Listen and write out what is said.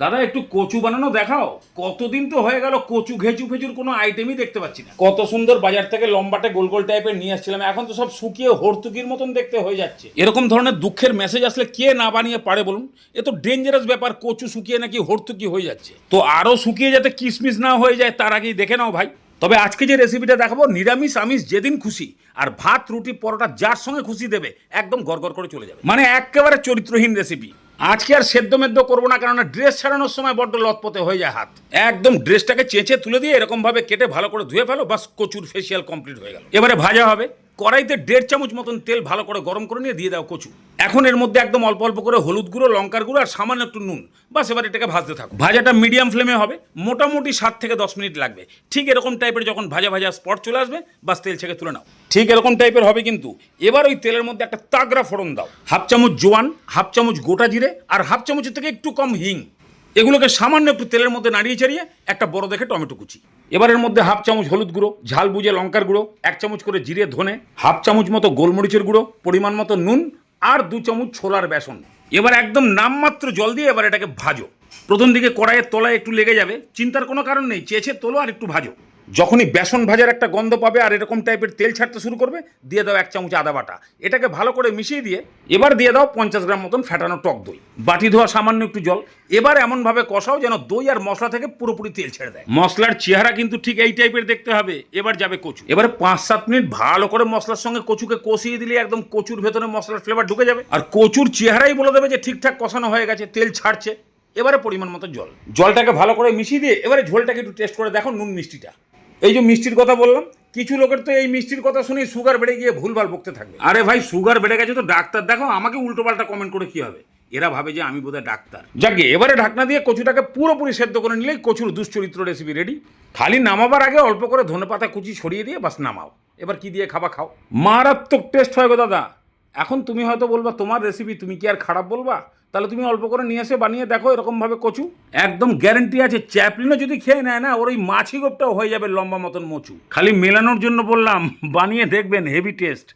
দাদা একটু কচু বানানো দেখাও। কতদিন তো হয়ে গেল কচু ঘেঁচু ফেচুর কোনো আইটেমই দেখতে পাচ্ছি না। কত সুন্দর বাজার থেকে লম্বাটে গোল গোল টাইপের নিয়ে আসছিলাম। এখন তো সব শুকিয়ে হর্তুকির মতন দেখতে হয়ে যাচ্ছে। এরকম ধরনের দুঃখের মেসেজ আসলে কে না বানিয়ে পারে বলুন? এ তো ডেঞ্জারাস ব্যাপার কচু শুকিয়ে নাকি হর্তুকি হয়ে যাচ্ছে। তো আরও শুকিয়ে যাতে কিসমিস না হয়ে যায় তার আগেই দেখে নাও ভাই। তবে আজকে যে রেসিপিটা দেখাবো নিরামিষ আমিষ যেদিন খুশি। আর ভাত রুটি পরোটা যার সঙ্গে খুশি দেবে একদম গড়গড় করে চলে যাবে। মানে একেবারে চরিত্রহীন রেসিপি আজকে আর সেদ্ধ মেদ্ধ করব না, কেননা ড্রেস ছাড়ানোর সময় বড্ড লতপতে হয়ে যায় হাত। একদম ড্রেসটাকে চেঁচে তুলে দিয়ে এরকমভাবে কেটে ভালো করে ধুয়ে ফেলো, বাস কচুর ফেসিয়াল কমপ্লিট হয়ে গেল। এবারে ভাজা হবে। কড়াইতে দেড় চামচ মতন তেল ভালো করে গরম করে নিয়ে দিয়ে দাও কচু। এখন এর মধ্যে একদম অল্প অল্প করে হলুদ গুঁড়ো, লঙ্কার গুঁড়ো আর সামান্য একটু নুন। বাস এবার এটাকে ভাজতে থাকো ভাজাটা মিডিয়াম ফ্লেমে হবে, মোটামুটি সাত থেকে দশ মিনিট লাগবে। ঠিক এরকম টাইপের যখন ভাজা ভাজা স্পট চলে আসবে, বাস তেল ছেঁকে তুলে নাও। ঠিক এরকম টাইপের হবে কিন্তু, এবার ওই তেলের মধ্যে একটা তাগড়া ফোড়ন দাও। হাফ চামচ জোয়ান, হাফ চামচ গোটা জিরে আর হাফ চামচের থেকে একটু কম হিং। এগুলোকে সামান্য একটু তেলের মধ্যে নাড়িয়ে চাড়িয়ে একটা বড় দেখে টমেটো কুচি। এবারের মধ্যে হাফ চামচ হলুদ গুঁড়ো, ঝাল বুঝে লঙ্কার গুঁড়ো, এক চামচ করে জিরে ধনে, হাফ চামচ মতো গোলমরিচের গুঁড়ো, পরিমাণ মতো নুন আর দু চামচ ছোলার বেসন। এবার একদম নামমাত্র জল দিয়ে এবার এটাকে ভাজো। প্রথম দিকে কড়াইয়ের তলায় একটু লেগে যাবে। চিন্তার কোনো কারণ নেই। চেয়েছে তোলো আর একটু ভাজো। যখনই বেসন ভাজার একটা গন্ধ পাবে আর এরকম টাইপের তেল ছাড়তে শুরু করবে, দিয়ে দাও এক চামচ আদা বাটা। এটাকে ভালো করে মিশিয়ে দিয়ে এবার দিয়ে দাও পঞ্চাশ গ্রাম মতন ফ্যাটানো টক দই। বাটি ধোয়া সামান্য একটু জল। এবার এমনভাবে কষাও যেন দই আর মশলা থেকে পুরোপুরি তেল ছেড়ে দেয়। মশলার চেহারা কিন্তু ঠিক এই টাইপের দেখতে হবে। এবার যাবে কচু। এবারে পাঁচ সাত মিনিট ভালো করে মশলার সঙ্গে কচুকে কষিয়ে দিলে একদম কচুর ভেতরে মশলার ফ্লেভার ঢুকে যাবে। আর কচুর চেহারাই বলে দেবে যে ঠিকঠাক কষানো হয়ে গেছে, তেল ছাড়ছে। এবারে পরিমাণ মতো জল। জলটাকে ভালো করে মিশিয়ে দিয়ে এবারে ঝোলটাকে একটু টেস্ট করে দেখো নুন মিষ্টিটা। এই যে মিষ্টির কথা বললাম কিছু লোকের তো এই মিষ্টির কথা শুনে সুগার বেড়ে গিয়ে ভুলভাল বকতে থাকবে আরে ভাই সুগার বেড়ে গেছে তো ডাক্তার দেখো আমাকে উল্টোপাল্টা কমেন্ট করে কি হবে? এরা ভাবে যে আমি বোধহয় ডাক্তার। যাকে এবারে ঢাকনা দিয়ে কচুটাকে পুরোপুরি সেদ্ধ করে নিলেই কচুর দুশ্চরিত্র রেসিপি রেডি খালি নামাবার আগে অল্প করে ধনেপাতা কুচি ছড়িয়ে দিয়ে বাস নামাও। এবার কি দিয়ে খাবা খাও? মারাত্মক টেস্ট হয় গো দাদা। এখন তুমি হয়তো বলবা, তোমার রেসিপি তুমি কি আর খারাপ বলবা? তাহলে তুমি অল্প করে নিয়ে এসে বানিয়ে দেখো এরকমভাবে কচু। একদম গ্যারেন্টি আছে, চ্যাপলিনও যদি খেয়ে নেয় না, ওর ওই মাছি গোপটাও হয়ে যাবে লম্বা মতন মচু। খালি মেলানোর জন্য বললাম, বানিয়ে দেখবেন হেভি টেস্ট